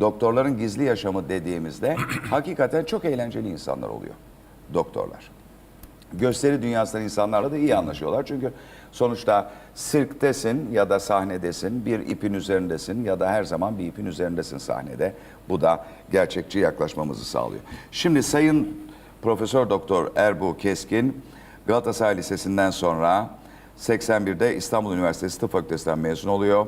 Doktorların gizli yaşamı dediğimizde hakikaten çok eğlenceli insanlar oluyor doktorlar. Gösteri dünyasından insanlarla da iyi anlaşıyorlar. Çünkü sonuçta sirktesin ya da sahnedesin, bir ipin üzerindesin ya da her zaman bir ipin üzerindesin sahnede. Bu da gerçekçi yaklaşmamızı sağlıyor. Şimdi Sayın Profesör Doktor Erbu Keskin Galatasaray Lisesi'nden sonra 81'de İstanbul Üniversitesi Tıp Fakültesinden mezun oluyor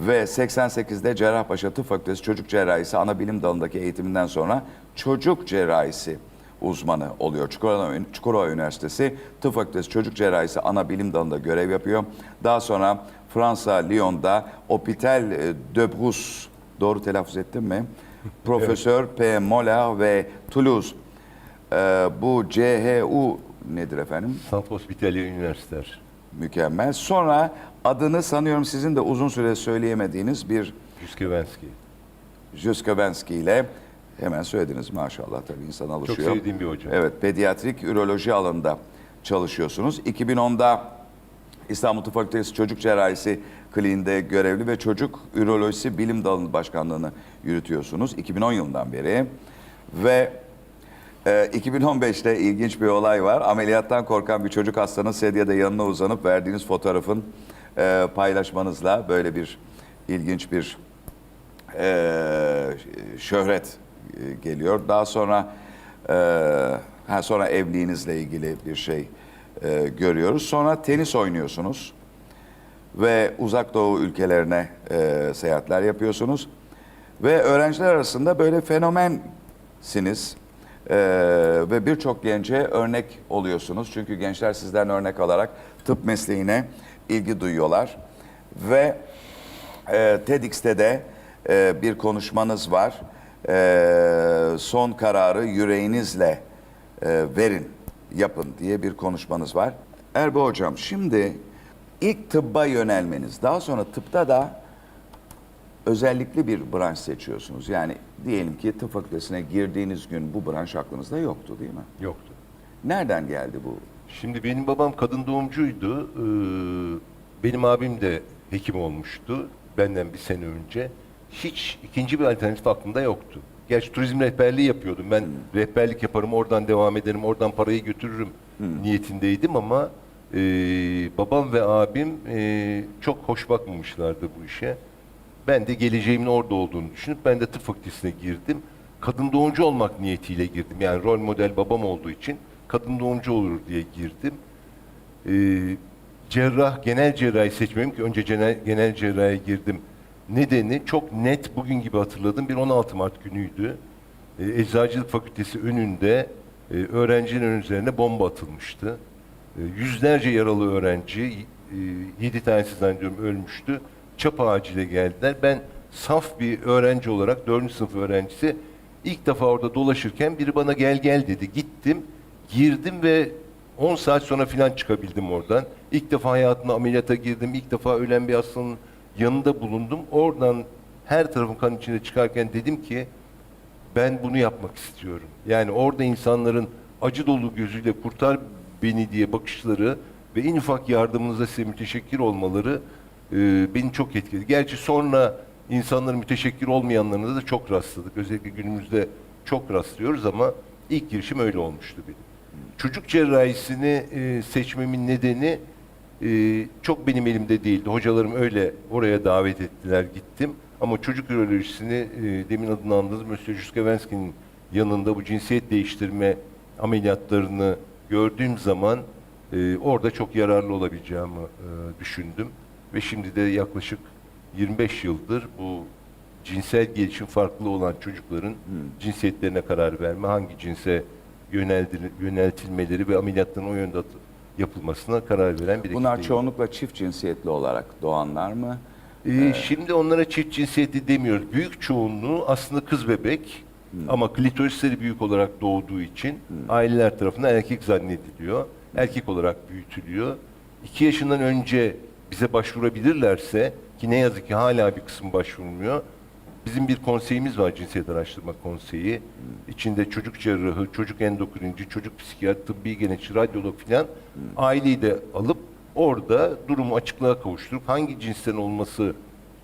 ve 88'de Cerrahpaşa Tıp Fakültesi Çocuk Cerrahisi ana bilim dalındaki eğitiminden sonra çocuk cerrahisi uzmanı oluyor. Çukurova, Çukurova Üniversitesi Tıp Fakültesi Çocuk Cerrahisi ana bilim dalında görev yapıyor. Daha sonra Fransa Lyon'da Hôpital de Brousse doğru telaffuz ettim mi? Profesör P. Moller ve Toulouse ee, bu CHU nedir efendim? Sant Hospitalier Üniversiter. Mükemmel. Sonra adını sanıyorum sizin de uzun süre söyleyemediğiniz bir Juskevensky. Juskowski ile hemen söylediniz maşallah tabii insan alışıyor. sevdiğim bir hocam. Evet, pediatrik üroloji alanında çalışıyorsunuz. 2010'da İstanbul Tıp Fakültesi Çocuk Cerrahisi Kliniğinde görevli ve Çocuk Ürolojisi Bilim Dalı Başkanlığını yürütüyorsunuz 2010 yılından beri. Ve e, 2015'te ilginç bir olay var. Ameliyattan korkan bir çocuk hastanın sedyede yanına uzanıp verdiğiniz fotoğrafın e, paylaşmanızla böyle bir ilginç bir e, şöhret e, geliyor. Daha sonra e, ha sonra evliliğinizle ilgili bir şey e, görüyoruz. Sonra tenis oynuyorsunuz ve uzak doğu ülkelerine e, seyahatler yapıyorsunuz ve öğrenciler arasında böyle fenomensiniz E, ve birçok gence örnek oluyorsunuz çünkü gençler sizden örnek alarak tıp mesleğine ilgi duyuyorlar ve e, TEDx'te de e, bir konuşmanız var. E, son kararı yüreğinizle e, verin, yapın diye bir konuşmanız var. Erbo Hocam şimdi ilk tıbba yönelmeniz, daha sonra tıpta da özellikli bir branş seçiyorsunuz. Yani diyelim ki tıp fakültesine girdiğiniz gün bu branş aklınızda yoktu değil mi? Yoktu. Nereden geldi bu? Şimdi benim babam kadın doğumcuydu. Ee, benim abim de hekim olmuştu. Benden bir sene önce. Hiç ikinci bir alternatif aklımda yoktu. Gerçi turizm rehberliği yapıyordum. Ben rehberlik yaparım, oradan devam ederim, oradan parayı götürürüm niyetindeydim ama e, babam ve abim e, çok hoş bakmamışlardı bu işe. Ben de geleceğimin orada olduğunu düşünüp ben de tıp fakültesine girdim. Kadın doğumcu olmak niyetiyle girdim. Yani rol model babam olduğu için kadın doğumcu olur diye girdim. Ee, cerrah, genel cerrahi seçmem ki önce genel, genel cerrahiye girdim. Nedeni çok net bugün gibi hatırladım. Bir 16 Mart günüydü. Ee, Eczacılık Fakültesi önünde e, öğrencinin üzerine bomba atılmıştı. E, yüzlerce yaralı öğrenci, e, 7 tanesi zannediyorum ölmüştü. Çapa acile geldiler. Ben saf bir öğrenci olarak, 4. sınıf öğrencisi ilk defa orada dolaşırken biri bana gel gel dedi. Gittim, girdim ve 10 saat sonra filan çıkabildim oradan. İlk defa hayatımda ameliyata girdim. İlk defa ölen bir hastanın yanında bulundum. Oradan her tarafım kan içinde çıkarken dedim ki ben bunu yapmak istiyorum. Yani orada insanların acı dolu gözüyle kurtar beni diye bakışları ve en ufak yardımınıza size müteşekkir olmaları e, beni çok etkiledi. Gerçi sonra insanların müteşekkir olmayanlarına da çok rastladık. Özellikle günümüzde çok rastlıyoruz ama ilk girişim öyle olmuştu benim. Çocuk cerrahisini e, seçmemin nedeni e, çok benim elimde değildi. Hocalarım öyle oraya davet ettiler, gittim. Ama çocuk ürolojisini e, demin adını andığınız Monsieur Juskevensky'nin yanında bu cinsiyet değiştirme ameliyatlarını gördüğüm zaman e, orada çok yararlı olabileceğimi e, düşündüm. Ve şimdi de yaklaşık 25 yıldır bu cinsel gelişim farklı olan çocukların cinsiyetlerine karar verme, hangi cinse yöneldir- yöneltilmeleri ve ameliyatların o yönde at- yapılmasına karar veren bir Bunlar ekipteyim. çoğunlukla çift cinsiyetli olarak doğanlar mı? Ee, Şimdi onlara çift cinsiyetli demiyoruz. Büyük çoğunluğu aslında kız bebek ama klitorisleri büyük olarak doğduğu için aileler tarafından erkek zannediliyor. Erkek olarak büyütülüyor. İki yaşından önce bize başvurabilirlerse ki ne yazık ki hala bir kısım başvurmuyor. Bizim bir konseyimiz var Cinsiyet Araştırma Konseyi. İçinde çocuk cerrahı, çocuk endokrinci, çocuk psikiyatri, tıbbi genetçi, radyolog filan aileyi de alıp orada durumu açıklığa kavuşturup hangi cinsten olması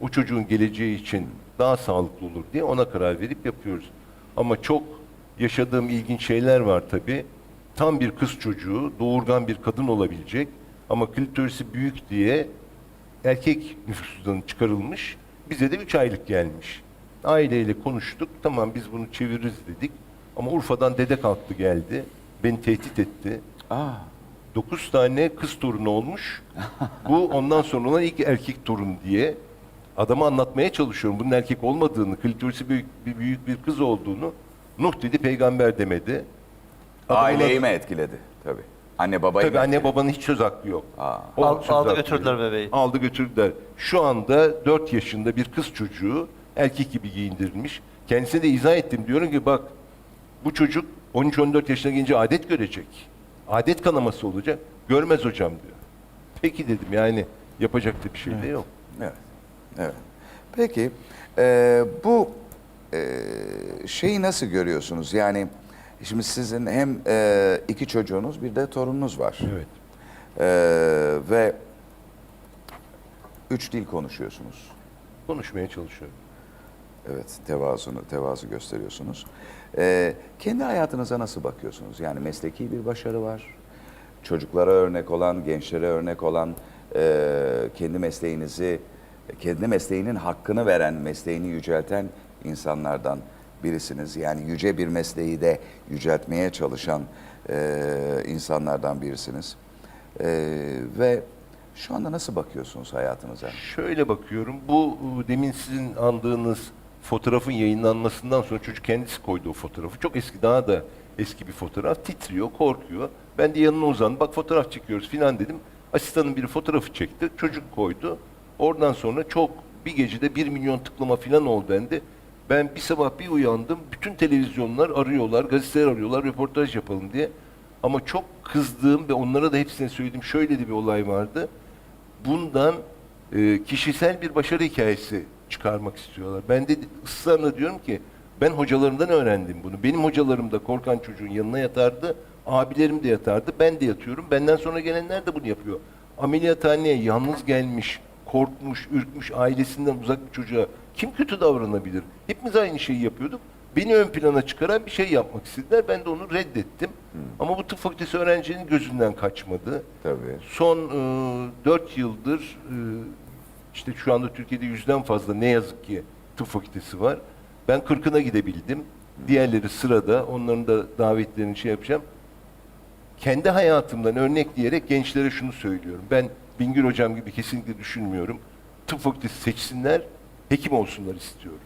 o çocuğun geleceği için daha sağlıklı olur diye ona karar verip yapıyoruz. Ama çok yaşadığım ilginç şeyler var tabii. Tam bir kız çocuğu, doğurgan bir kadın olabilecek ama klitorisi büyük diye erkek nüfusundan çıkarılmış. Bize de 3 aylık gelmiş. Aileyle konuştuk. Tamam biz bunu çeviririz dedik. Ama Urfa'dan dede kalktı geldi. Beni tehdit etti. Aa, 9 tane kız torunu olmuş. Bu ondan sonra olan ilk erkek torun diye adama anlatmaya çalışıyorum. Bunun erkek olmadığını, klitorisi büyük bir, büyük bir kız olduğunu. Nuh dedi peygamber demedi. Adamın aileyi mi etkiledi? Tabii. Anne babayı Tabii mı anne babanın hiç söz hakkı yok. Aa. Al- söz aldı hakkı götürdüler yok. bebeği. Aldı götürdüler. Şu anda 4 yaşında bir kız çocuğu erkek gibi giyindirilmiş. Kendisine de izah ettim. Diyorum ki bak bu çocuk 13-14 yaşına gelince adet görecek. Adet kanaması olacak. Görmez hocam diyor. Peki dedim yani yapacak da bir şey de yok. Evet. Evet. Peki e, bu e, şeyi nasıl görüyorsunuz? Yani şimdi sizin hem e, iki çocuğunuz bir de torununuz var. Evet. E, ve üç dil konuşuyorsunuz. Konuşmaya çalışıyorum. Evet, tevazunu, tevazu gösteriyorsunuz. Ee, kendi hayatınıza nasıl bakıyorsunuz? Yani mesleki bir başarı var. Çocuklara örnek olan, gençlere örnek olan, e, kendi mesleğinizi, kendi mesleğinin hakkını veren, mesleğini yücelten insanlardan birisiniz. Yani yüce bir mesleği de yüceltmeye çalışan e, insanlardan birisiniz. E, ve şu anda nasıl bakıyorsunuz hayatınıza? Şöyle bakıyorum. Bu e, demin sizin andığınız fotoğrafın yayınlanmasından sonra çocuk kendisi koydu o fotoğrafı. Çok eski, daha da eski bir fotoğraf. Titriyor, korkuyor. Ben de yanına uzandım. Bak fotoğraf çekiyoruz filan dedim. Asistanın biri fotoğrafı çekti. Çocuk koydu. Oradan sonra çok bir gecede bir milyon tıklama filan oldu bende. Ben bir sabah bir uyandım. Bütün televizyonlar arıyorlar, gazeteler arıyorlar, röportaj yapalım diye. Ama çok kızdığım ve onlara da hepsine söyledim. Şöyle de bir olay vardı bundan e, kişisel bir başarı hikayesi çıkarmak istiyorlar. Ben de ısrarla diyorum ki ben hocalarımdan öğrendim bunu. Benim hocalarım da korkan çocuğun yanına yatardı. Abilerim de yatardı. Ben de yatıyorum. Benden sonra gelenler de bunu yapıyor. Ameliyathaneye yalnız gelmiş, korkmuş, ürkmüş, ailesinden uzak bir çocuğa kim kötü davranabilir? Hepimiz aynı şeyi yapıyorduk. Beni ön plana çıkaran bir şey yapmak istediler. Ben de onu reddettim. Ama bu tıp fakültesi öğrencinin gözünden kaçmadı. Tabii. Son e, 4 yıldır e, işte şu anda Türkiye'de yüzden fazla ne yazık ki tıp fakültesi var. Ben 40'ına gidebildim. Diğerleri sırada. Onların da davetlerini şey yapacağım. Kendi hayatımdan örnekleyerek gençlere şunu söylüyorum. Ben Bingöl hocam gibi kesinlikle düşünmüyorum. Tıp fakültesi seçsinler, hekim olsunlar istiyorum.